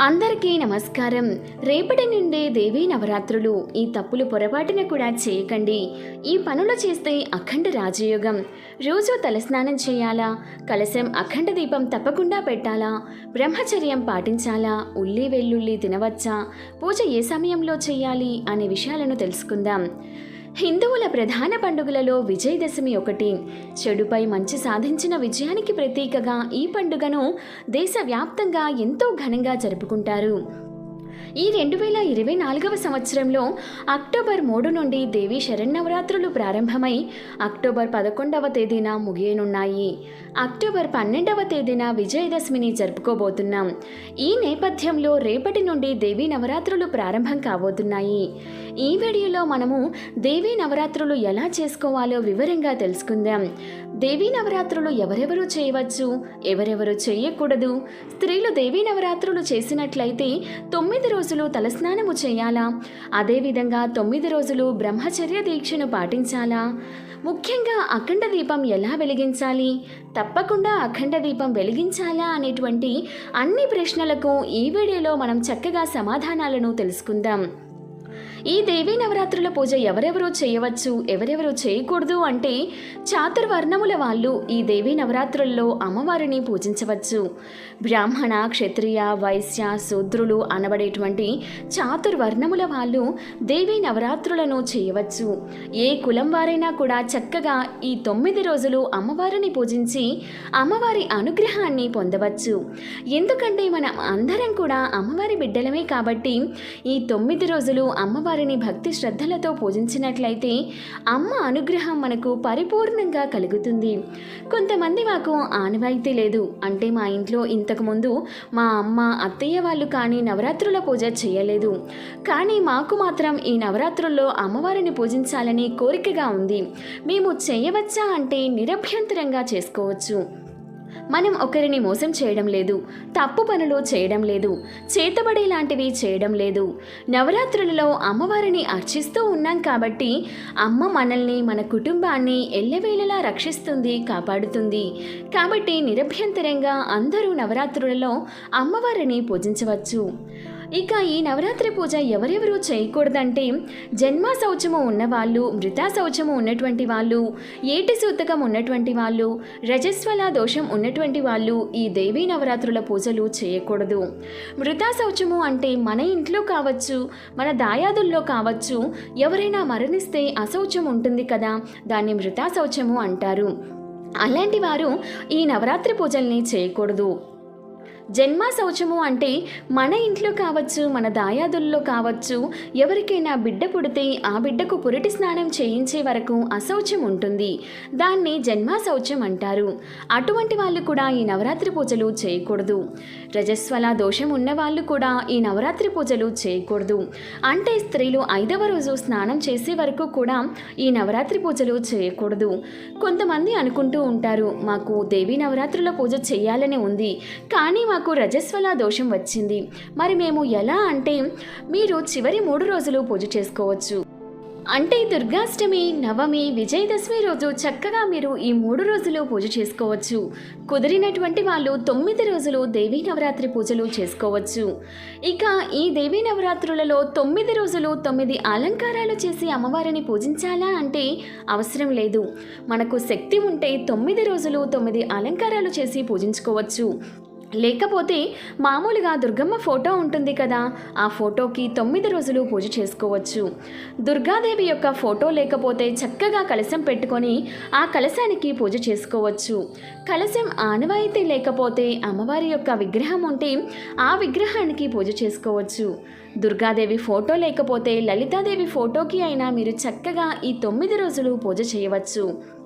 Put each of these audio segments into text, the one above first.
అందరికీ నమస్కారం. రేపటి నుండే దేవీ నవరాత్రులు. ఈ తప్పులు పొరపాటున కూడా చేయకండి. ఈ పనులు చేస్తే అఖండ రాజయోగం. రోజు తలస్నానం చేయాలా? కలశం అఖండ దీపం తప్పకుండా పెట్టాలా? బ్రహ్మచర్యం పాటించాలా? ఉల్లి వెల్లుల్లి తినవచ్చా? పూజ ఏ సమయంలో చేయాలి? అనే విషయాలను తెలుసుకుందాం. హిందువుల ప్రధాన పండుగలలో విజయదశమి ఒకటి. చెడుపై మంచి సాధించిన విజయానికి ప్రతీకగా ఈ పండుగను దేశవ్యాప్తంగా ఎంతో ఘనంగా జరుపుకుంటారు. ఈ రెండు వేల ఇరవై నాలుగవ సంవత్సరంలో అక్టోబర్ మూడు నుండి దేవి శరన్నవరాత్రులు ప్రారంభమై అక్టోబర్ పదకొండవ తేదీన ముగియనున్నాయి. అక్టోబర్ పన్నెండవ తేదీన విజయదశమిని జరుపుకోబోతున్నాం. ఈ నేపథ్యంలో రేపటి నుండి దేవీ నవరాత్రులు ప్రారంభం కాబోతున్నాయి. ఈ వీడియోలో మనము దేవీ నవరాత్రులు ఎలా చేసుకోవాలో వివరంగా తెలుసుకుందాం. దేవీ నవరాత్రులు ఎవరెవరు చేయవచ్చు? ఎవరెవరు చేయకూడదు? స్త్రీలు దేవీ నవరాత్రులు చేసినట్లయితే తొమ్మిది రోజులు తలస్నానము చేయాలా? అదేవిధంగా తొమ్మిది రోజులు బ్రహ్మచర్య దీక్షను పాటించాలా? ముఖ్యంగా అఖండ దీపం ఎలా వెలిగించాలి? తప్పకుండా అఖండ దీపం వెలిగించాలా అనేటువంటి అన్ని ప్రశ్నలకు ఈ వీడియోలో మనం చక్కగా సమాధానాలను తెలుసుకుందాం. ఈ దేవీ నవరాత్రుల పూజ ఎవరెవరు చేయవచ్చు ఎవరెవరు చేయకూడదు అంటే చాతుర్వర్ణముల వాళ్ళు ఈ దేవీ నవరాత్రుల్లో అమ్మవారిని పూజించవచ్చు. బ్రాహ్మణ క్షత్రియ వైశ్య శూద్రులు అనబడేటువంటి చాతుర్వర్ణముల వాళ్ళు దేవీ నవరాత్రులను చేయవచ్చు. ఏ కులం వారైనా కూడా చక్కగా ఈ తొమ్మిది రోజులు అమ్మవారిని పూజించి అమ్మవారి అనుగ్రహాన్ని పొందవచ్చు. ఎందుకంటే మనం అందరం కూడా అమ్మవారి బిడ్డలమే కాబట్టి ఈ తొమ్మిది రోజులు అమ్మవారిని భక్తి శ్రద్ధలతో పూజించినట్లయితే అమ్మ అనుగ్రహం మనకు పరిపూర్ణంగా కలుగుతుంది. కొంతమంది మాకు ఆనవాయితీ లేదు. అంటే మా ఇంట్లో ఇంతకుముందు మా అమ్మ అత్తయ్య వాళ్ళు కానీ నవరాత్రుల పూజ చేయలేదు. కానీ మాకు మాత్రం ఈ నవరాత్రుల్లో అమ్మవారిని పూజించాలని కోరికగా ఉంది. మేము చేయవచ్చా అంటే నిరభ్యంతరంగా చేసుకోవచ్చు. మనం ఒకరిని మోసం చేయడం లేదు తప్పు పనులు చేయడం లేదు చేతబడి లాంటివి చేయడం లేదు. నవరాత్రులలో అమ్మవారిని అర్చిస్తూ ఉన్నాం కాబట్టి అమ్మ మనల్ని మన కుటుంబాన్ని ఎల్లవేళలా రక్షిస్తుంది కాపాడుతుంది. కాబట్టి నిరభ్యంతరంగా అందరూ నవరాత్రులలో అమ్మవారిని పూజించవచ్చు. ఇక ఈ నవరాత్రి పూజ ఎవరెవరు చేయకూడదంటే జన్మ శౌచము ఉన్నవాళ్ళు మృతా శౌచము ఉన్నటువంటి వాళ్ళు ఏటి సూతకం ఉన్నటువంటి వాళ్ళు రజస్వల దోషం ఉన్నటువంటి వాళ్ళు ఈ దేవీ నవరాత్రుల పూజలు చేయకూడదు. మృతా శౌచము అంటే మన ఇంట్లో కావచ్చు మన దాయాదుల్లో కావచ్చు ఎవరైనా మరణిస్తే అశౌచం ఉంటుంది కదా దాన్ని మృతా శౌచము అంటారు. అలాంటి వారు ఈ నవరాత్రి పూజల్ని చేయకూడదు. జన్మ శౌచము అంటే మన ఇంట్లో కావచ్చు మన దాయాదుల్లో కావచ్చు ఎవరికైనా బిడ్డ పుడితే ఆ బిడ్డకు పురిటి స్నానం చేయించే వరకు అశౌచం ఉంటుంది. దాన్ని జన్మ శౌచం అంటారు. అటువంటి వాళ్ళు కూడా ఈ నవరాత్రి పూజలు చేయకూడదు. రజస్వల దోషం ఉన్న వాళ్ళు కూడా ఈ నవరాత్రి పూజలు చేయకూడదు. అంటే స్త్రీలు ఐదవ రోజు స్నానం చేసే వరకు కూడా ఈ నవరాత్రి పూజలు చేయకూడదు. కొంతమంది అనుకుంటూ ఉంటారు మాకు దేవీ నవరాత్రుల పూజ చేయాలని ఉంది. కానీ మాకు రజస్వల దోషం వచ్చింది. మరి మేము ఎలా అంటే మీరు చివరి మూడు రోజులు పూజ చేసుకోవచ్చు. అంటే దుర్గాష్టమి నవమి విజయదశమి రోజు చక్కగా మీరు ఈ మూడు రోజులు పూజ చేసుకోవచ్చు. కుదిరినటువంటి వాళ్ళు తొమ్మిది రోజులు దేవీ నవరాత్రి పూజలు చేసుకోవచ్చు. ఇక ఈ దేవీ నవరాత్రులలో తొమ్మిది రోజులు తొమ్మిది అలంకారాలు చేసి అమ్మవారిని పూజించాలా అంటే అవసరం లేదు. మనకు శక్తి ఉంటే తొమ్మిది రోజులు తొమ్మిది అలంకారాలు చేసి పూజించుకోవచ్చు. లేకపోతే మామూలుగా దుర్గమ్మ ఫోటో ఉంటుంది కదా ఆ ఫోటోకి తొమ్మిది రోజులు పూజ చేసుకోవచ్చు. దుర్గాదేవి యొక్క ఫోటో లేకపోతే చక్కగా కలశం పెట్టుకొని ఆ కలశానికి పూజ చేసుకోవచ్చు. కలశం ఆనవాయితీ లేకపోతే అమ్మవారి యొక్క విగ్రహం ఉంటే ఆ విగ్రహానికి పూజ చేసుకోవచ్చు. దుర్గాదేవి ఫోటో లేకపోతే లలితాదేవి ఫోటోకి అయినా మీరు చక్కగా ఈ తొమ్మిది రోజులు పూజ చేయవచ్చు.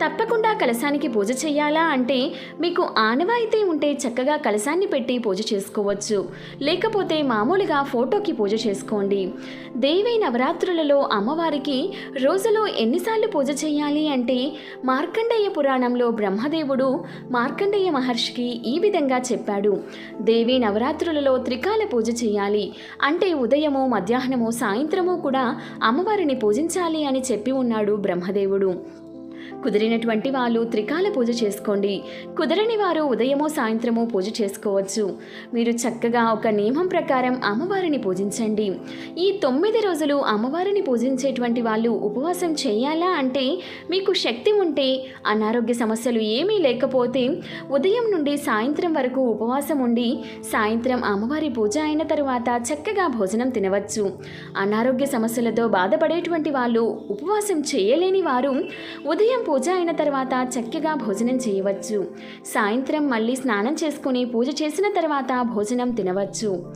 తప్పకుండా కలశానికి పూజ చేయాలా అంటే మీకు ఆనవాయితీ ఉంటే చక్కగా కలశాన్ని పెట్టి పూజ చేసుకోవచ్చు. లేకపోతే మామూలుగా ఫోటోకి పూజ చేసుకోండి. దేవి నవరాత్రులలో అమ్మవారికి రోజులో ఎన్నిసార్లు పూజ చేయాలి అంటే మార్కండేయ పురాణంలో బ్రహ్మదేవుడు మార్కండేయ మహర్షికి ఈ విధంగా చెప్పాడు. దేవి నవరాత్రులలో త్రికాల పూజ చేయాలి అంటే ఉదయము మధ్యాహ్నము సాయంత్రము కూడా అమ్మవారిని పూజించాలి అని చెప్పి ఉన్నాడు బ్రహ్మదేవుడు. కుదిరినటువంటి వాళ్ళు త్రికాల పూజ చేసుకోండి. కుదరని వారు ఉదయమో సాయంత్రమో పూజ చేసుకోవచ్చు. మీరు చక్కగా ఒక నియమం ప్రకారం అమ్మవారిని పూజించండి. ఈ తొమ్మిది రోజులు అమ్మవారిని పూజించేటువంటి వాళ్ళు ఉపవాసం చేయాలా అంటే మీకు శక్తి ఉంటే అనారోగ్య సమస్యలు ఏమీ లేకపోతే ఉదయం నుండి సాయంత్రం వరకు ఉపవాసం ఉండి సాయంత్రం అమ్మవారి పూజ అయిన తరువాత చక్కగా భోజనం తినవచ్చు. అనారోగ్య సమస్యలతో బాధపడేటువంటి వాళ్ళు ఉపవాసం చేయలేని వారు ఉదయం పూజ అయిన తర్వాత చక్కగా భోజనం చేయవచ్చు. సాయంత్రం మళ్ళీ స్నానం చేసుకుని పూజ చేసిన తర్వాత భోజనం తినవచ్చు.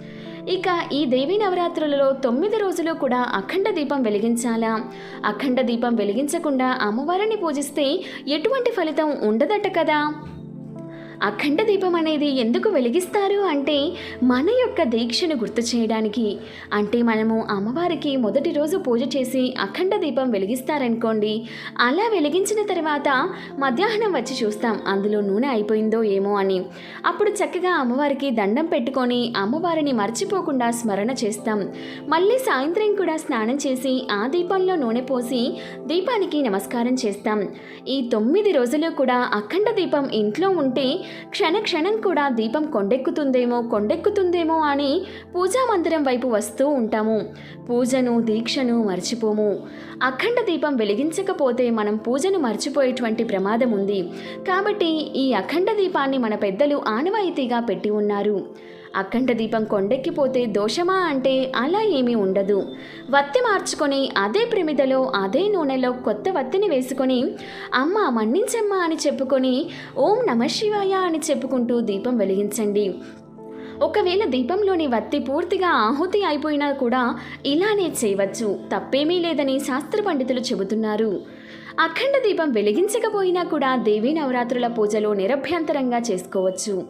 ఇక ఈ దేవీ నవరాత్రులలో తొమ్మిది రోజులు కూడా అఖండ దీపం వెలిగించాలా? అఖండ దీపం వెలిగించకుండా అమ్మవారిని పూజిస్తే ఎటువంటి ఫలితం ఉండదట కదా? అఖండ దీపం అనేది ఎందుకు వెలిగిస్తారు అంటే మన యొక్క దీక్షను గుర్తు చేయడానికి. అంటే మనము అమ్మవారికి మొదటి రోజు పూజ చేసి అఖండ దీపం వెలిగిస్తారనుకోండి అలా వెలిగించిన తర్వాత మధ్యాహ్నం వచ్చి చూస్తాం అందులో నూనె అయిపోయిందో ఏమో అని. అప్పుడు చక్కగా అమ్మవారికి దండం పెట్టుకొని అమ్మవారిని మర్చిపోకుండా స్మరణ చేస్తాం. మళ్ళీ సాయంత్రం కూడా స్నానం చేసి ఆ దీపంలో నూనె పోసి దీపానికి నమస్కారం చేస్తాం. ఈ తొమ్మిది రోజులు కూడా అఖండ దీపం ఇంట్లో ఉంటే క్షణ క్షణం కూడా దీపం కొండెక్కుతుందేమో కొండెక్కుతుందేమో అని పూజా మందిరం వైపు వస్తూ ఉంటాము. పూజను దీక్షను మర్చిపోము. అఖండ దీపం వెలిగించకపోతే మనం పూజను మర్చిపోయేటువంటి ప్రమాదం ఉంది కాబట్టి ఈ అఖండ దీపాన్ని మన పెద్దలు ఆనవాయితీగా పెట్టి ఉన్నారు. అఖండ దీపం కొండెక్కిపోతే దోషమా అంటే అలా ఏమీ ఉండదు. వత్తి మార్చుకొని అదే ప్రమిదలో అదే నూనెలో కొత్త వత్తిని వేసుకొని అమ్మ మన్నించమ్మా అని చెప్పుకొని ఓం నమ శివాయ అని చెప్పుకుంటూ దీపం వెలిగించండి. ఒకవేళ దీపంలోని వత్తి పూర్తిగా ఆహుతి అయిపోయినా కూడా ఇలానే చేయవచ్చు. తప్పేమీ లేదని శాస్త్ర పండితులు చెబుతున్నారు. అఖండ దీపం వెలిగించకపోయినా కూడా దేవీ నవరాత్రుల పూజలో నిరభ్యంతరంగా చేసుకోవచ్చు.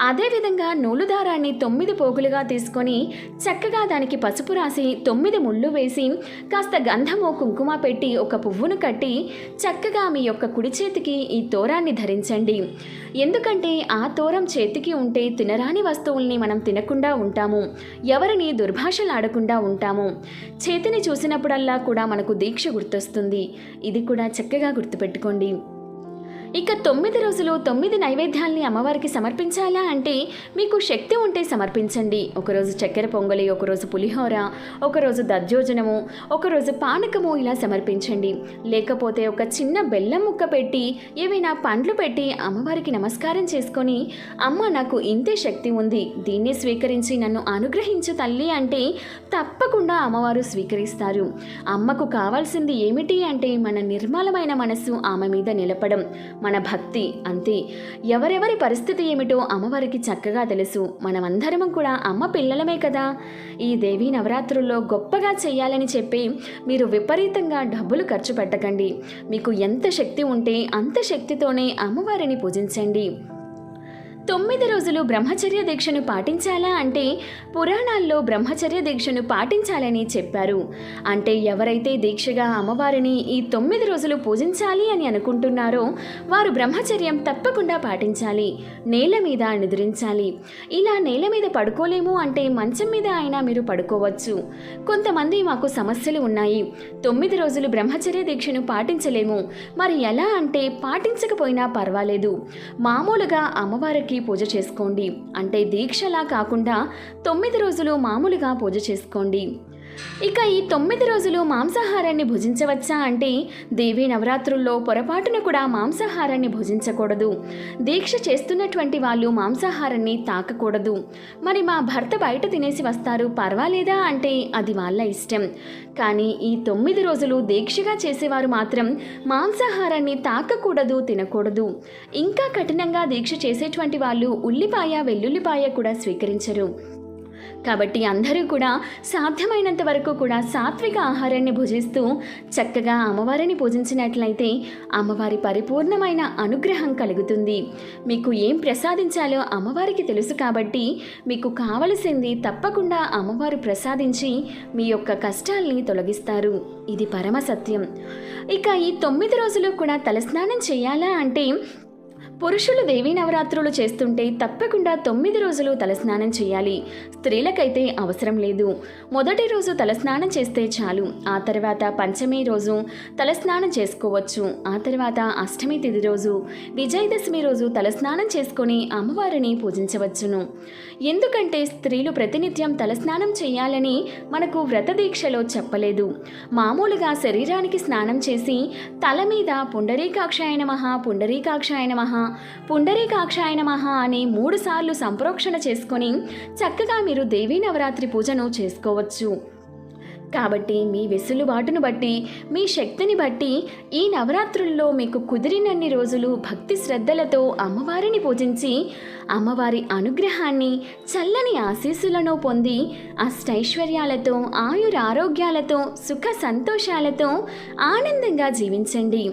అదేవిధంగా నూలు దారాన్ని తొమ్మిది పోగులుగా తీసుకొని చక్కగా దానికి పసుపు రాసి తొమ్మిది ముళ్ళు వేసి కాస్త గంధము కుంకుమ పెట్టి ఒక పువ్వును కట్టి చక్కగా మీ యొక్క కుడి చేతికి ఈ తోరాన్ని ధరించండి. ఎందుకంటే ఆ తోరం చేతికి ఉంటే తినరాని వస్తువుల్ని మనం తినకుండా ఉంటాము. ఎవరిని దుర్భాషలాడకుండా ఉంటాము. చేతిని చూసినప్పుడల్లా కూడా మనకు దీక్ష గుర్తొస్తుంది. ఇది కూడా చక్కగా గుర్తుపెట్టుకోండి. ఇక తొమ్మిది రోజులు తొమ్మిది నైవేద్యాల్ని అమ్మవారికి సమర్పించాలా అంటే మీకు శక్తి ఉంటే సమర్పించండి. ఒకరోజు చక్కెర పొంగలి ఒకరోజు పులిహోర ఒకరోజు దద్దోజనము ఒకరోజు పానకము ఇలా సమర్పించండి. లేకపోతే ఒక చిన్న బెల్లం ముక్క పెట్టి ఏవైనా పండ్లు పెట్టి అమ్మవారికి నమస్కారం చేసుకొని అమ్మ నాకు ఇంతే శక్తి ఉంది దీన్ని స్వీకరించి నన్ను అనుగ్రహించు తల్లి అంటే తప్పకుండా అమ్మవారు స్వీకరిస్తారు. అమ్మకు కావాల్సింది ఏమిటి అంటే మన నిర్మలమైన మనస్సు ఆమె మీద నిలపడం. మన భక్తి అంతే. ఎవరెవరి పరిస్థితి ఏమిటో అమ్మవారికి చక్కగా తెలుసు. మనమందరము కూడా అమ్మ పిల్లలమే కదా. ఈ దేవీ నవరాత్రుల్లో గొప్పగా చేయాలని చెప్పి మీరు విపరీతంగా డబ్బులు ఖర్చు పెట్టకండి. మీకు ఎంత శక్తి ఉంటే అంత శక్తితోనే అమ్మవారిని పూజించండి. తొమ్మిది రోజులు బ్రహ్మచర్య దీక్షను పాటించాలా అంటే పురాణాల్లో బ్రహ్మచర్య దీక్షను పాటించాలని చెప్పారు. అంటే ఎవరైతే దీక్షగా అమ్మవారిని ఈ తొమ్మిది రోజులు పూజించాలి అని అనుకుంటున్నారో వారు బ్రహ్మచర్యం తప్పకుండా పాటించాలి. నేల మీద నిద్రించాలి. ఇలా నేల మీద పడుకోలేము అంటే మంచం మీద అయినా మీరు పడుకోవచ్చు. కొంతమంది మాకు సమస్యలు ఉన్నాయి. తొమ్మిది రోజులు బ్రహ్మచర్య దీక్షను పాటించలేము. మరి ఎలా అంటే పాటించకపోయినా పర్వాలేదు. మామూలుగా అమ్మవారికి పూజ చేసుకోండి. అంటే దీక్షలా కాకుండా తొమ్మిది రోజులు మామూలుగా పూజ చేసుకోండి. ఇక ఈ తొమ్మిది రోజులు మాంసాహారాన్ని భుజించవచ్చా అంటే దేవీ నవరాత్రుల్లో పొరపాటున కూడా మాంసాహారాన్ని భుజించకూడదు. దీక్ష చేస్తున్నటువంటి వాళ్ళు మాంసాహారాన్ని తాకకూడదు. మరి మా భర్త బయట తినేసి వస్తారు పర్వాలేదా అంటే అది వాళ్ళ ఇష్టం. కానీ ఈ తొమ్మిది రోజులు దీక్షగా చేసేవారు మాత్రం మాంసాహారాన్ని తాకకూడదు తినకూడదు. ఇంకా కఠినంగా దీక్ష చేసేటువంటి వాళ్ళు ఉల్లిపాయ వెల్లుల్లిపాయ కూడా స్వీకరించరు. కాబట్టి అందరూ కూడా సాధ్యమైనంత వరకు కూడా సాత్విక ఆహారాన్ని భుజిస్తూ చక్కగా అమ్మవారిని పూజించినట్లయితే అమ్మవారి పరిపూర్ణమైన అనుగ్రహం కలుగుతుంది. మీకు ఏం ప్రసాదించాలో అమ్మవారికి తెలుసు కాబట్టి మీకు కావలసింది తప్పకుండా అమ్మవారు ప్రసాదించి మీ యొక్క కష్టాల్ని తొలగిస్తారు. ఇది పరమ సత్యం. ఇక ఈ తొమ్మిది రోజులు కూడా తలస్నానం చేయాలా అంటే పురుషులు దేవీ నవరాత్రులు చేస్తుంటే తప్పకుండా తొమ్మిది రోజులు తలస్నానం చేయాలి. స్త్రీలకైతే అవసరం లేదు. మొదటి రోజు తలస్నానం చేస్తే చాలు. ఆ తర్వాత పంచమి రోజు తలస్నానం చేసుకోవచ్చు. ఆ తర్వాత అష్టమి తిథి రోజు విజయదశమి రోజు తలస్నానం చేసుకొని అమ్మవారిని పూజించవచ్చును. ఎందుకంటే స్త్రీలు ప్రతినిత్యం తలస్నానం చేయాలని మనకు వ్రత దీక్షలో చెప్పలేదు. మామూలుగా శరీరానికి స్నానం చేసి తల మీద పుండరీకాక్షాయ నమః పుండరీకాక్షాయ నమః పుండరీకాక్షాయ నమః అని మూడుసార్లు సంప్రోక్షణ చేసుకొని చక్కగా మీరు దేవీ నవరాత్రి పూజను చేసుకోవచ్చు. కాబట్టి మీ వెసులుబాటును బట్టి మీ శక్తిని బట్టి ఈ నవరాత్రుల్లో మీకు కుదిరినన్ని రోజులు భక్తి శ్రద్ధలతో అమ్మవారిని పూజించి అమ్మవారి అనుగ్రహాన్ని చల్లని ఆశీస్సులను పొంది అష్టైశ్వర్యాలతో ఆయురారోగ్యాలతో సుఖ సంతోషాలతో ఆనందంగా జీవించండి.